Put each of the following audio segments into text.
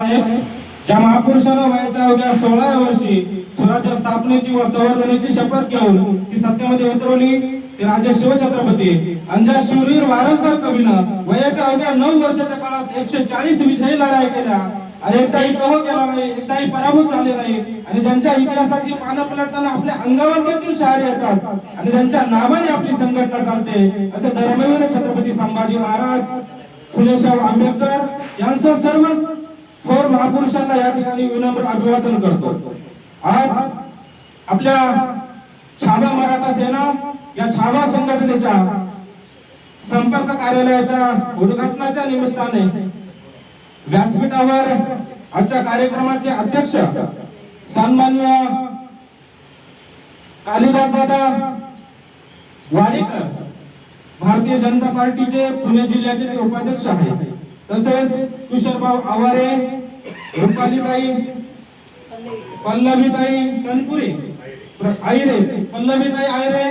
ज्या महापुरुषाला वयाच्या अवघ्या सोळाव्या वर्षी स्वराज्य स्थापनेची व संवर्धनेची शपथ घेऊन ती सत्तेमध्ये उतरवली ते राजा शिवछत्रपती. आणि ज्या शिवरीर वारसदार कवीनं वयाच्या अवघ्या नऊ वर्षाच्या काळात एकशे चाळीस विजयी लढाई केल्या आणि एकदाही तह केला नाही एकदाही पराभूत झाले नाही आणि ज्यांच्या इतिहासाची पानं पलटताना आपल्या अंगावर देखील शहर येतात आणि ज्यांच्या नावाने आपली संघटना चालते असे धर्मवीर छत्रपती संभाजी महाराज फुलेशाह आंबेडकर यांचं सर्व थोर महापुरुषांना या ठिकाणी विनम्र अभिवादन करतो. आज आपल्या छावा मराठा सेना या छावा संघटनेच्या संपर्क कार्यालयाच्या उद्घाटनाच्या निमित्ताने व्यासपीठावर आजच्या कार्यक्रमाचे अध्यक्ष सन्मान्य कालिदास दादा वाडेकर भारतीय जनता पार्टीचे पुणे जिल्ह्याचे ते उपाध्यक्ष आहेत. तसेच किशोरभाऊ आवारे रुपालीताई पल्लवीताई तनपुरे आयरे पल्लवीताई आयरे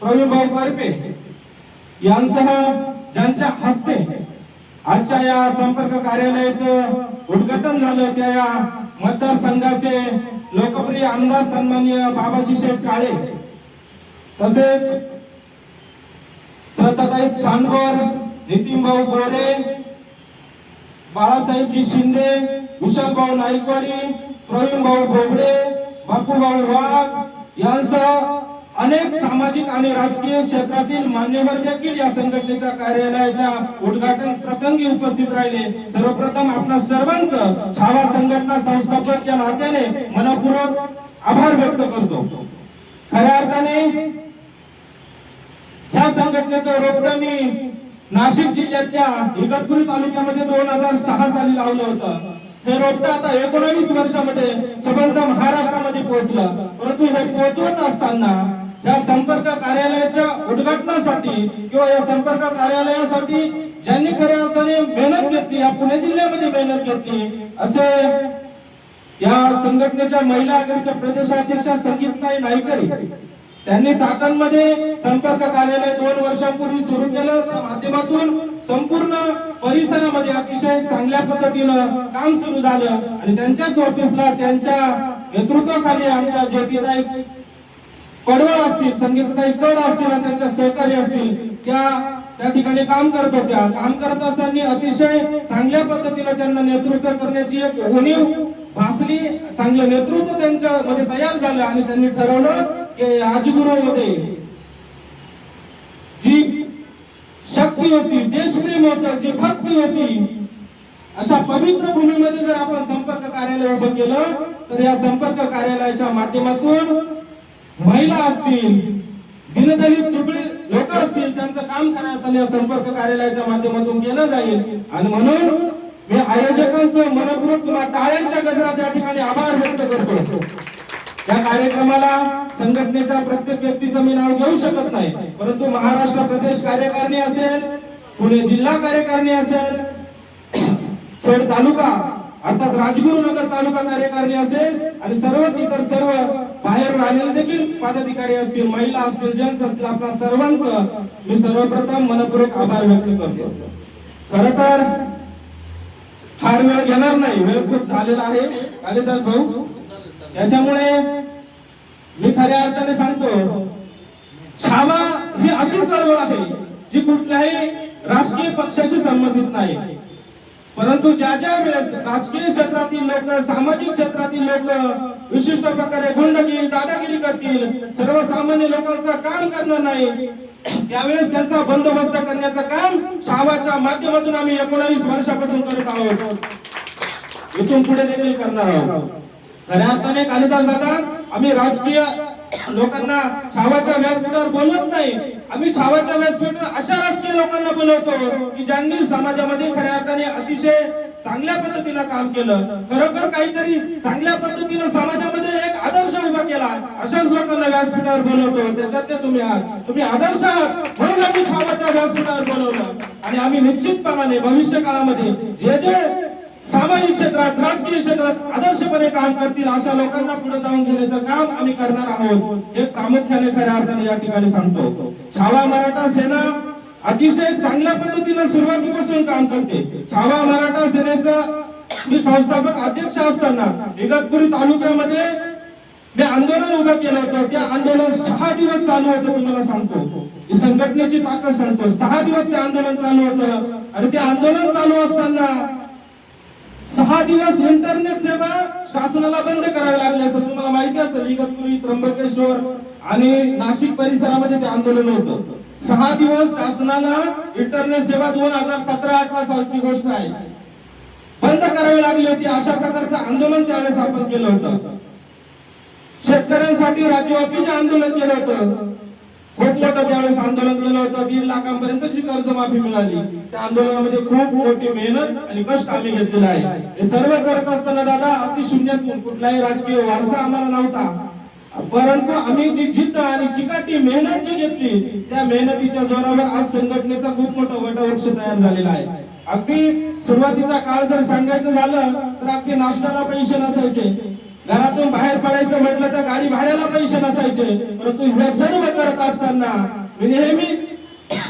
प्रवीणभाऊ करपे यांसह ज्यांच्या हस्ते आजच्या या संपर्क कार्यालयाचं उद्घाटन झालं त्या या मतदारसंघाचे लोकप्रिय आमदार सन्माननीय बाबाजी शेठ काळे तसेच श्रद्धाताई सांडवर नितीन भाऊ गोरे बाळासाहेबजी शिंदे विशालभाऊ नाईकवाडी प्रवीणभाऊ भोबडे बापूभाऊ वाघ यांसह अनेक सामाजिक आणि राजकीय क्षेत्रातील मान्यवर देखील या संघटनेच्या कार्यालयाच्या उद्घाटन प्रसंगी उपस्थित राहिले. सर्वप्रथम आपणा सर्वांचं छावा संघटना संस्थापक या नात्याने मनपूर्वक आभार व्यक्त करतो. खऱ्या अर्थाने ह्या संघटनेचं रोपटं मी नाशिक जिल्ह्यातल्या इगतपुरी तालुक्यामध्ये दोन हजार सहा साली लावलं होतं. हे रोपटं आता एकोणावीस वर्षामध्ये सबंध महाराष्ट्रामध्ये पोहोचलं. परंतु हे पोहोचवत असताना या संपर्क कार्यालयाच्या उद्घाटनासाठी किंवा या संपर्क कार्यालयासाठी ज्यांनी खऱ्या अर्थाने मेहनत घेतली या पुणे जिल्ह्यामध्ये मेहनत घेतली असे या संघटनेच्या महिला आघाडीच्या प्रदेशाध्यक्षा संगीतताई नाईकरी त्यांनी चाकणमध्ये संपर्क कार्यालय दोन वर्षांपूर्वी सुरू केलं. त्या माध्यमातून संपूर्ण परिसरामध्ये अतिशय चांगल्या पद्धतीनं काम सुरू झालं. आणि त्यांच्याच ऑफिसला त्यांच्या नेतृत्वाखाली आमच्या ज्योतिताई पडवळ असतील संगीतताई कड असतील आणि त्यांच्या सहकारी असतील त्या त्या ठिकाणी काम करत होत्या. काम करत असताना अतिशय चांगल्या पद्धतीने त्यांना नेतृत्व करण्याची एक उणीव भासली. चांगलं नेतृत्व त्यांच्या मध्ये तयार झालं आणि त्यांनी ठरवलं की राजगुरू जी शक्ती होती देशप्रेम होतं जी भक्ती होती अशा पवित्र भूमीमध्ये जर आपण संपर्क कार्यालय उभं केलं तर या संपर्क कार्यालयाच्या माध्यमातून महिला असतील दिनदलित तुकडे लोक असतील त्यांचं काम करण्यात अर्थाने या संपर्क कार्यालयाच्या माध्यमातून केलं जाईल. आणि म्हणून मी आयोजकांचं मनपूर्वक किंवा टाळ्यांच्या गजरात या ठिकाणी आभार व्यक्त करतो. या कार्यक्रमाला संघटनेच्या प्रत्येक व्यक्तीचं मी नाव घेऊ शकत नाही. परंतु महाराष्ट्र प्रदेश कार्यकारिणी असेल पुणे जिल्हा कार्यकारिणी असेल खेड तालुका अर्थात राजगुरुनगर तालुका कार्यकारिणी असेल आणि सर्वच इतर सर्व बाहेर राहिलेले देखील पदाधिकारी असतील महिला असतील जेंट्स असतील आपल्या सर्वांचं मी सर्वप्रथम मनपूर्वक आभार व्यक्त करतो. खर तर फार वेळ घेणार नाही वेळ खूप झालेला आहे. कालिदास भाऊ त्याच्यामुळे मी खऱ्या अर्थाने सांगतो छावा ही अशी चळवळ आहे जी कुठल्याही राजकीय पक्षाशी संबंधित नाही. परंतु ज्या ज्या वेळेस राजकीय क्षेत्रातील लोक सामाजिक क्षेत्रातील लोक विशिष्ट प्रकारे गुंडगिरी दादागिरी करतील सर्वसामान्य लोकांचं काम करणार नाही त्यावेळेस त्यांचा बंदोबस्त करण्याचं काम छावाच्या माध्यमातून आम्ही एकोणावीस वर्षापासून करत आहोत. इथून पुढे देखील करणार आहोत. खऱ्या अर्थाने कालिदास दादा आम्ही राजकीय लोकांना छावाच्या व्यासपीठावर बोलवत नाही. आम्ही छावाच्या व्यासपीठावर अशा राजकीय लोकांना बोलवतो की ज्यांनी समाजामध्ये खऱ्या अर्थाने अतिशय चांगल्या पद्धतीनं काम केलं. खरोखर काहीतरी चांगल्या पद्धतीनं समाजामध्ये एक आदर्श उभा केला. अशाच लोकांना व्यासपीठावर बोलवतो. त्याच्यातले तुम्ही आहात. तुम्ही आदर्श आहात. म्हणून आम्ही छावाच्या व्यासपीठावर बोलवलं. आणि आम्ही निश्चितपणाने भविष्य काळामध्ये जे जे सामाजिक क्षेत्रात राजकीय क्षेत्रात आदर्शपणे काम करतील अशा लोकांना पुढे जाऊन घेण्याचं काम आम्ही करणार आहोत हे प्रामुख्याने खऱ्या अर्थाने या ठिकाणी सांगतो. छावा मराठा सेना अतिशय चांगल्या पद्धतीने सुरुवातीपासून काम करते. छावा मराठा सेनेचा मी संस्थापक अध्यक्ष असताना इगतपुरी तालुक्यामध्ये मी आंदोलन उभं केलं होतं. त्या आंदोलन सहा दिवस चालू होतं तुम्हाला सांगतो. संघटनेची ताकद सांगतो. सहा दिवस ते आंदोलन चालू होतं. आणि ते आंदोलन चालू असताना सहा दिवस इंटरनेट सेवा शासनाला बंद करावी लागली असं तुम्हाला माहिती असेल इगतपुरी त्र्यंबकेश्वर आणि नाशिक परिसरामध्ये ते आंदोलन होतं. सहा दिवस शासनाला इंटरनेट सेवा दोन हजार सतरा अठरा सालची गोष्ट आहे. बंद करावी लागली होती अशा प्रकारचं आंदोलन त्यावेळेस आपण केलं होतं. शेतकऱ्यांसाठी राज्यव्यापीचे आंदोलन केलं होतं. खूप मोठं त्यावेळेस आंदोलन केलं होतं. दीड लाखांपर्यंतची कर्जमाफी मिळाली. त्या आंदोलनामध्ये खूप मोठी मेहनत आणि कष्ट आम्ही घेतलेला आहे. हे सर्व करत असताना दादा अति शून्यातून कुठलाही राजकीय वारसा आम्हाला नव्हता. परंतु आम्ही जी जिद्द आणि चिकाटी मेहनत जी घेतली त्या मेहनतीच्या जोरावर आज संघटनेचा खूप मोठा वटवृक्ष तयार झालेला आहे. अगदी सुरुवातीचा काळ जर सांगायचं झालं तर अगदी नाश्त्याला पैसे नसायचे. घरातून बाहेर पडायचं म्हटलं तर गाडी भाड्याला पैसे नसायचे. परंतु हे सर्व करत असताना मी नेहमी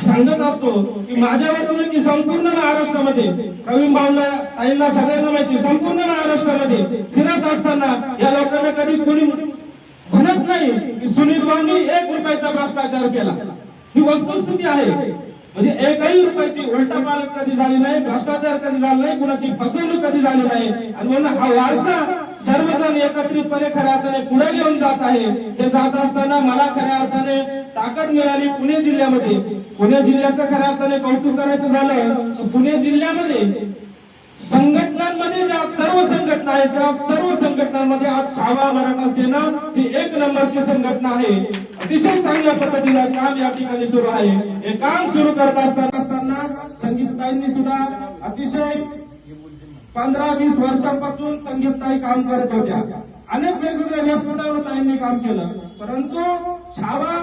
सांगत असतो की माझ्या वतीने की संपूर्ण महाराष्ट्रामध्ये प्रवीण भाऊला ताईंना सगळ्यांना माहिती संपूर्ण महाराष्ट्रामध्ये फिरत असताना या लोकांना कधी कोणी म्हणत नाही की सुनील भाऊंनी एक रुपयाचा भ्रष्टाचार केला. ही वस्तुस्थिती आहे. म्हणजे एकही रुपयाची उलटापालट कधी झाली नाही भ्रष्टाचार कधी झाला नाही कुणाची फसवणूक कधी झाली नाही. आणि म्हणून हा वारसा सर्वजण एकत्रितपणे खऱ्या अर्थाने पुढे घेऊन जात आहे. हे जात असताना मला खऱ्या अर्थाने ताकद मिळाली पुणे जिल्ह्यामध्ये. पुणे जिल्ह्याचं खऱ्या अर्थाने कौतुक करायचं झालं तर पुणे जिल्ह्यामध्ये संघटनांमध्ये ज्या सर्व संघटना आहेत त्या सर्व संघटनांमध्ये आज छावा मराठा सेना ही एक नंबरची संघटना आहे. अतिशय चांगल्या पद्धतीनं काम या ठिकाणी सुरू आहे. हे काम सुरू करत असताना असताना संगीतताईंनी सुद्धा अतिशय पंधरा वीस वर्षांपासून संगीतताई काम करत होत्या. अनेक वेगवेगळ्या व्यासपीठावर ताईंनी काम केलं. परंतु छावा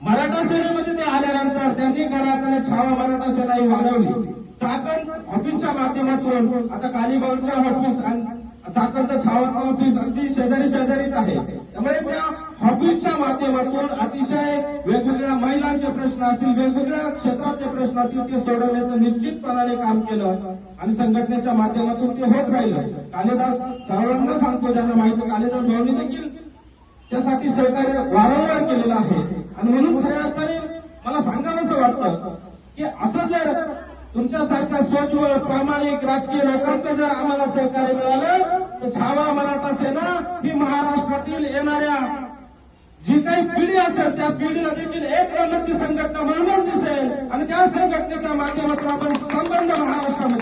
मराठा सेनेमध्ये ते आल्यानंतर त्यांनी घराकडे छावा मराठा सेना ही वाढवली. चाकण ऑफिसच्या माध्यमातून आता कालीबाऊच्या ऑफिस चाकणचं छावाचं ऑफिस अगदी शेजारी शेजारीच आहे. त्यामुळे त्या हॉकीजच्या माध्यमातून अतिशय वेगवेगळ्या महिलांचे प्रश्न असतील वेगवेगळ्या क्षेत्रातले प्रश्न असतील ते सोडवण्याचं निश्चितपणाने काम केलं आणि संघटनेच्या माध्यमातून ते होत राहिलं. कालिदास सर्वांना सांगतो ज्यांना माहिती कालिदास भाऊनी देखील त्यासाठी सहकार्य वारंवार केलेलं आहे. आणि म्हणून खऱ्या अर्थाने मला सांगावंसं वाटतं की असं जर तुमच्यासारख्या स्वच्छ प्रामाणिक राजकीय लोकांचं जर आम्हाला सहकार्य मिळालं तर छावा मराठा सेना ही महाराष्ट्रातील येणाऱ्या जी काही पिढी असेल त्या पिढीला देखील एक नंबरची संघटना म्हणूनच दिसेल. आणि त्या संघटनेच्या माध्यमातून आपण संबंध महाराष्ट्रामध्ये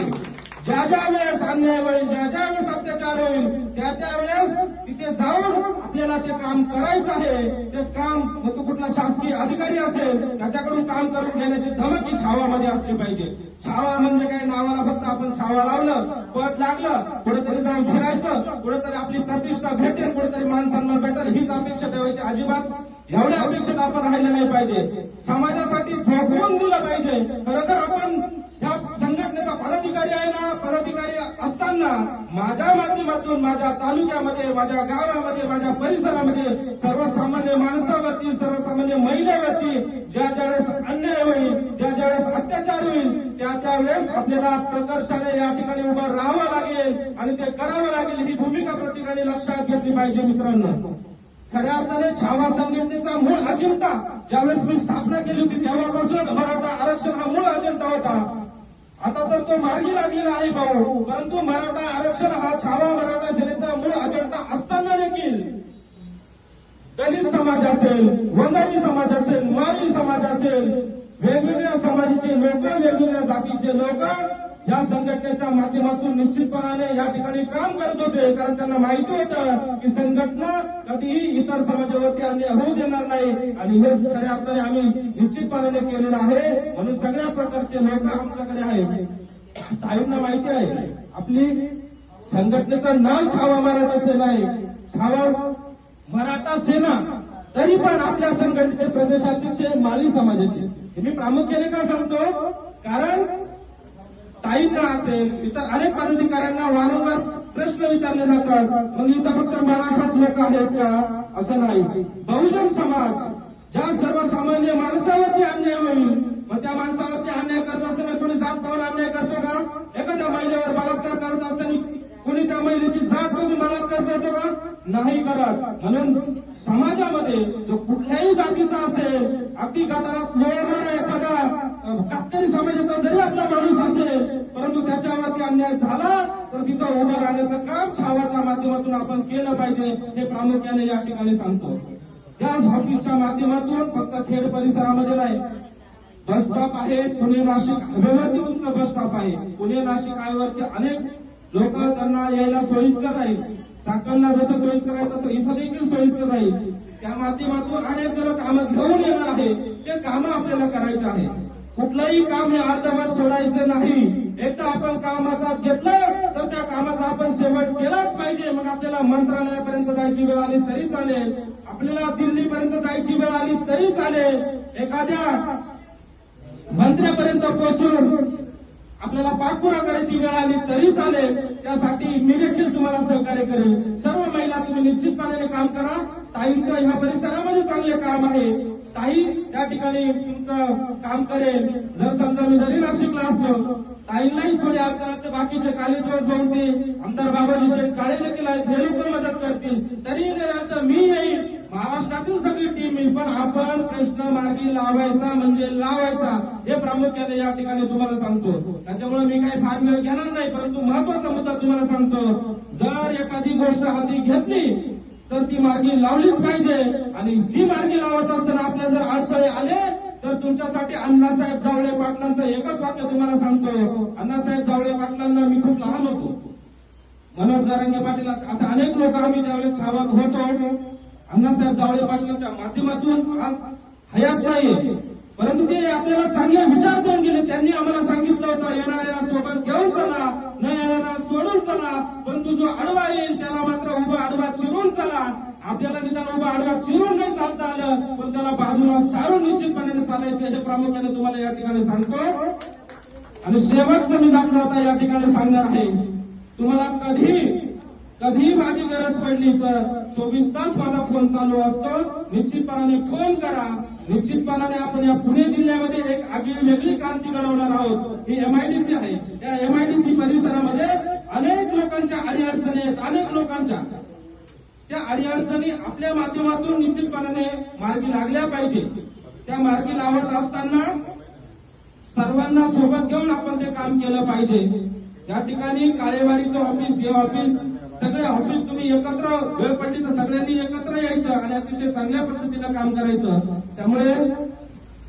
ज्या ज्या वेळेस अन्याय होईल ज्या ज्या वेळेस अत्याचार होईल त्या त्या वेळेस तिथे जाऊन आपल्याला ते काम करायचं आहे. ते काम मग तो कुठला शासकीय अधिकारी असेल त्याच्याकडून काम करून घेण्याची धमक ही छावामध्ये असली पाहिजे. छावा म्हणजे काय? नावाला फक्त आपण छावा लावलं पद लागलं कुठेतरी जाऊन फिरायचं कुठेतरी आपली प्रतिष्ठा भेटेल कुठेतरी मान सन्मान भेटेल हीच अपेक्षा ठेवायची अजिबात एवढ्या अपेक्षित आपण राहिलं नाही पाहिजे. समाजासाठी झोपवून दिलं पाहिजे. खरं तर आपण या संघटनेचा पदाधिकारी आहे ना पदाधिकारी असताना माझ्या माध्यमातून माझ्या तालुक्यामध्ये माझ्या गावामध्ये माझ्या परिसरामध्ये सर्वसामान्य माणसावरती सर्वसामान्य महिलेवरती ज्या ज्यावेळेस अन्याय होईल ज्या ज्यावेळेस अत्याचार होईल त्या त्यावेळेस आपल्याला प्रकर्षाने या ठिकाणी उभं राहावं लागेल आणि ते करावं लागेल ही भूमिका प्रत्येकाने लक्षात घेतली पाहिजे मित्रांनो. खऱ्या अर्थाने छावा संघटनेचा मूळ अजेंडा ज्यावेळेस मी स्थापना केली होती तेव्हापासून मराठा आरक्षण हा मूळ अजेंडा होता. आता तर तो मार्गी लागलेला आहे भाऊ परंतु मराठा आरक्षण हा छावा मराठा सेनेचा मूळ अजेंडा असताना देखील दलित समाज असेल वंजारी समाज असेल माळी समाज असेल वेगवेगळ्या समाजाचे लोक वेगवेगळ्या जातीचे लोक या संघटनेच्या माध्यमातून निश्चितपणाने या ठिकाणी काम करत होते. कारण त्यांना माहिती होतं की संघटना कधीही इतर समाजावरती अन्याय होऊ देणार नाही. आणि हे खऱ्या अर्थाने आम्ही निश्चितपणाने केलेलं आहे. म्हणून सगळ्या प्रकारचे लोक आमच्याकडे आहेत. ताईंना माहिती आहे आपली संघटनेचं नाव छावा मराठा सेना आहे. छावा मराठा सेना. तरी पण आपल्या संघटनेचे प्रदेशाध्यक्ष हे माळी समाजाचे. हे मी प्रामुख्याने का सांगतो? कारण ताईंना असेल इतर अनेक पदाधिकाऱ्यांना वारंवार प्रश्न विचारले जातात मग इथं फक्त मराठाच लोक आहेत का? असं नाही. बहुजन समाज ज्या सर्वसामान्य माणसावरती अन्याय होईल मग त्या माणसावरती अन्याय करत असताना कोणी जात पाहून अन्याय करतो का? एखाद्या महिलेवर बलात्कार करत असताना कोणी त्या महिलेची जात बघून बलात्कार करतो का? नाही करत. म्हणून समाजामध्ये जो कुठल्याही जातीचा असेल अगदी गटारात लोळणारा एखादा अ, कातकरी समाजाचा जरी आपला माणूस असेल परंतु त्याच्यावरती अन्याय झाला तर तिथं उभं राहण्याचं काम छावाच्या माध्यमातून आपण केलं पाहिजे हे प्रामुख्याने या ठिकाणी सांगतो. त्याच ऑफिसच्या माध्यमातून फक्त खेड परिसरामध्ये नाही बस स्टॉप आहे पुणे नाशिक हवेवरती तुमचं बस स्टॉप आहे. पुणे नाशिक हायवेवरती अनेक लोक त्यांना यायला सोयीस्कर राहील. चाकणला जसं सोयीस्कर आहे तसं इथं देखील सोयीस्कर राहील. त्या माध्यमातून अनेक जण कामं घेऊन येणार आहे ते कामं आपल्याला करायचे आहे कुठलंही काम हे अर्धवट सोडायचं नाही. एकदा आपण काम हातात घेतलं तर त्या कामाचा आपण शेवट केलाच पाहिजे. मग आपल्याला मंत्रालयापर्यंत जायची वेळ आली तरी चालेल. आपल्याला दिल्लीपर्यंत जायची वेळ आली तरी चालेल. एखाद्या मंत्र्यापर्यंत पोहोचून आपल्याला पाठपुरा करायची वेळ आली तरी चालेल. त्यासाठी मी देखील तुम्हाला सहकार्य करेल. सर्व महिला तुम्ही निश्चितपणाने काम करा. ताईंचं ह्या परिसरामध्ये चांगले काम आहे. ताई त्या ठिकाणी तुमचं काम करेल. जर समजा मी जरी नाशिकला असलो ताईंनाही थोडी आता बाकीचे कालेजवर जाऊन ते आमदार बाबाजी शेठ काळे देखील आहेत हे लोक मदत करतील. तरी आता अर्थ मी येईल महाराष्ट्रातील सगळी टीम येईल पण आपण प्रश्न मार्गी लावायचा म्हणजे लावायचा. हे प्रामुख्याने या ठिकाणी तुम्हाला सांगतो. त्याच्यामुळे मी काही फार वेळ घेणार नाही परंतु महत्त्वाचा मुद्दा तुम्हाला सांगतो. जर एखादी गोष्ट हाती घेतली तर ती मार्गी लावलीच पाहिजे. आणि जी मार्गी लावत असताना आपल्याला जर अडथळे आले तर तुमच्यासाठी अण्णासाहेब जावळे पाटलांचं एकच वाक्य तुम्हाला सांगतो. अण्णासाहेब जावळे पाटलांना मी खूप लहान होतो. मनोज जारंगे पाटील असे अनेक लोक आम्ही त्यावेळेस छावत होतो अण्णासाहेब जावळे पाटलांच्या माध्यमातून आज हयात नाही. परंतु ते आपल्याला चांगले विचार देऊन गेले. त्यांनी आम्हाला सांगितलं होतं येणाऱ्याला सोबत घेऊन चला न येणाऱ्याला सोडून चला परंतु जो आडवा येईल त्याला मात्र उभा आडवा चिरून चला. आपल्याला निदान उभा आडवा चिरून नाही चालता आलं पण त्याला बाजूला सारून निश्चितपणे चालायचं हे प्रामुख्याने तुम्हाला या ठिकाणी सांगतो. आणि शेवटचं निदान आता या ठिकाणी सांगणार आहे. तुम्हाला कधी कधी माझी गरज पडली तर चोवीस तास माझा फोन चालू असतो. निश्चितपणाने फोन करा. निश्चितपणाने आपण या पुणे जिल्ह्यामध्ये एक आगळी वेगळी क्रांती घडवणार आहोत. ही एमआयडीसी आहे. या एमआयडीसी परिसरामध्ये अनेक लोकांच्या अडीअडचणी आहेत अनेक लोकांच्या. त्या अडीअडचणी आपल्या माध्यमातून निश्चितपणाने मार्गी लागल्या पाहिजे. त्या मार्गी लावत असताना सर्वांना सोबत घेऊन आपण ते काम केलं पाहिजे. या ठिकाणी काळेवाडीचं ऑफिस हे ऑफिस सगळे ऑफिस तुम्ही एकत्र वेळ पडली तर सगळ्यांनी एकत्र यायचं आणि अतिशय चांगल्या पद्धतीनं काम करायचं. त्यामुळे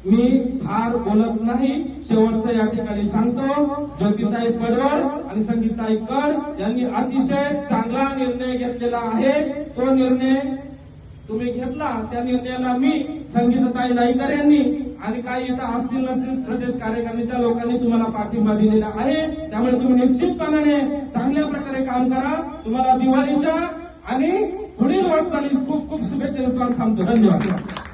मी फार बोलत नाही. शेवटचं या ठिकाणी सांगतो. ज्योतिताई पडवळ आणि संगीताई कड यांनी अतिशय चांगला निर्णय घेतलेला आहे. तो निर्णय तुम्ही घेतला त्या निर्णयाला मी संगीतताई नाईकर यांनी आणि काही इथं असतील नसतील प्रदेश कार्यकारिणीच्या लोकांनी तुम्हाला पाठिंबा दिलेला आहे. त्यामुळे तुम्ही निश्चितपणाने चांगल्या प्रकारे काम करा. तुम्हाला दिवाळीच्या आणि पुढील वाटचालीस खूप खूप शुभेच्छा देतो आणि थांबतो. धन्यवाद.